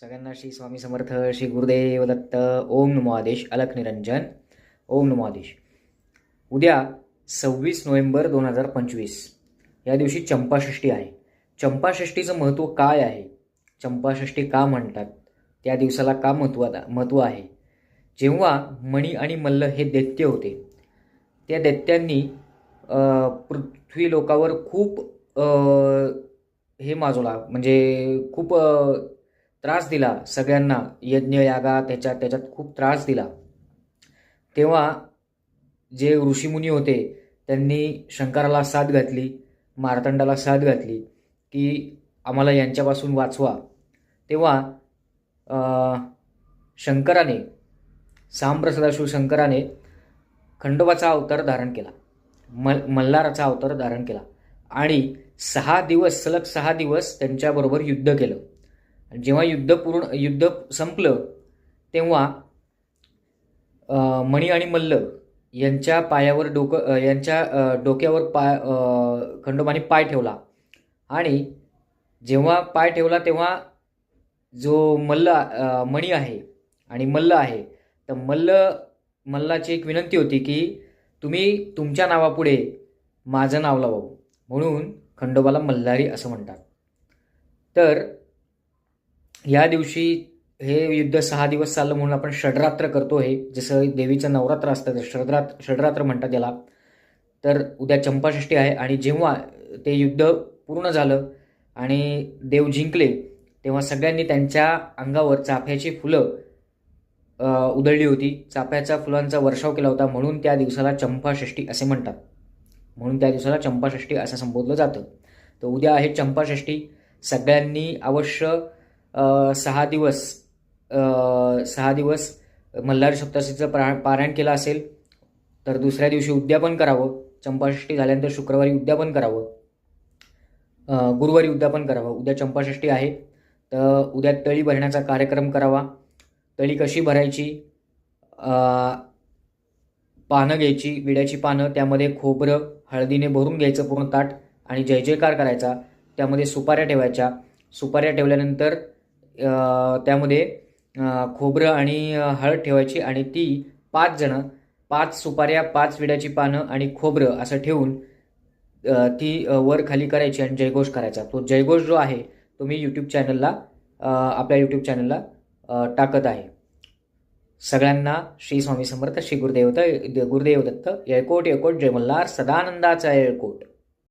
सगळ्यांना श्री स्वामी समर्थ श्री गुरुदेव दत्त ओम नमो आदेश अलख निरंजन ओम नमो आदेश. उद्या सव्वीस नोव्हेंबर दोन हजार पंचवीस. या दिवशी चंपाषष्ठी आहे. चंपाषष्ठीचं महत्त्व काय आहे? चंपाषष्ठी का म्हणतात? त्या दिवसाला का महत्त्व महत्त्व आहे? जेव्हा मणी आणि मल्ल हे दैत्य होते त्या दैत्यांनी पृथ्वी लोकावर खूप हे माजवला म्हणजे खूप त्रास दिला. सगळ्यांना यज्ञ यागा त्याच्यात त्याच्यात खूप त्रास दिला. तेव्हा जे ऋषीमुनी होते त्यांनी शंकराला साथ घातली मार्तंडाला साथ घातली की आम्हाला यांच्यापासून वाचवा. तेव्हा शंकराने सांब्र सदाशिव शंकराने खंडोबाचा अवतार धारण केला. मल मल्हाराचा अवतार धारण केला. आणि सहा दिवस सलग सहा दिवस त्यांच्याबरोबर युद्ध केलं. जेव्हा युद्ध पूर्ण युद्ध संपलं तेव्हा मणी आणि मल्ल यांच्या पायावर डोकं यांच्या डोक्यावर पाय खंडोबाने पाय ठेवला. आणि जेव्हा पाय ठेवला तेव्हा जो मल्ल मणी आहे आणि मल्ल आहे तर मल्ल मल्लाची एक विनंती होती की तुम्ही तुमच्या नावापुढे माझं नाव लावावं. म्हणून खंडोबाला मल्हारी असं म्हणतात. तर या दिवशी हे युद्ध सहा दिवस चाललं म्हणून आपण षडरात्र करतो हे जसं देवीचं नवरात्र असतं तर षडरात्र षडरात्र म्हणतात याला. तर उद्या चंपाषष्ठी आहे आणि जेव्हा ते युद्ध पूर्ण झालं आणि देव जिंकले तेव्हा सगळ्यांनी त्यांच्या अंगावर चाफ्याची फुलं उधळली होती. चाफ्याच्या फुलांचा वर्षाव केला होता म्हणून त्या दिवसाला चंपाषष्ठी असे म्हणतात. म्हणून त्या दिवसाला चंपाषष्ठी असं संबोधलं जातं. तर उद्या आहे चंपाषष्ठी. सगळ्यांनी अवश्य सहा दिवस सहा दिवस मल्हारी सप्तशीचं प्रा पारायण केलं असेल तर दुसऱ्या दिवशी उद्यापन करावं. चंपाषष्ठी झाल्यानंतर शुक्रवारी उद्यापन करावं. गुरुवारी उद्यापन करावं. उद्या चंपाषष्ठी आहे तर उद्या तळी भरण्याचा कार्यक्रम करावा. तळी कशी भरायची? पानं घ्यायची विड्याची पानं त्यामध्ये खोबरं हळदीने भरून घ्यायचं पूर्ण ताट आणि जय जयकार करायचा. त्यामध्ये सुपाऱ्या ठेवायच्या. सुपाऱ्या ठेवल्यानंतर त्यामध्ये खोबरं आणि हळद ठेवायची आणि ती पाच जणं पाच सुपाऱ्या पाच विड्याची पानं आणि खोबरं असं ठेवून ती वर खाली करायची आणि जयघोष करायचा. तो जयघोष जो आहे तो मी यूट्यूब चॅनलला आपल्या यूट्यूब चॅनलला टाकत आहे. सगळ्यांना श्री स्वामी समर्थ श्री गुरुदेवत गुरुदेव दत्त येळकोट येळकोट जय मल्हार सदानंदाचा येळकोट.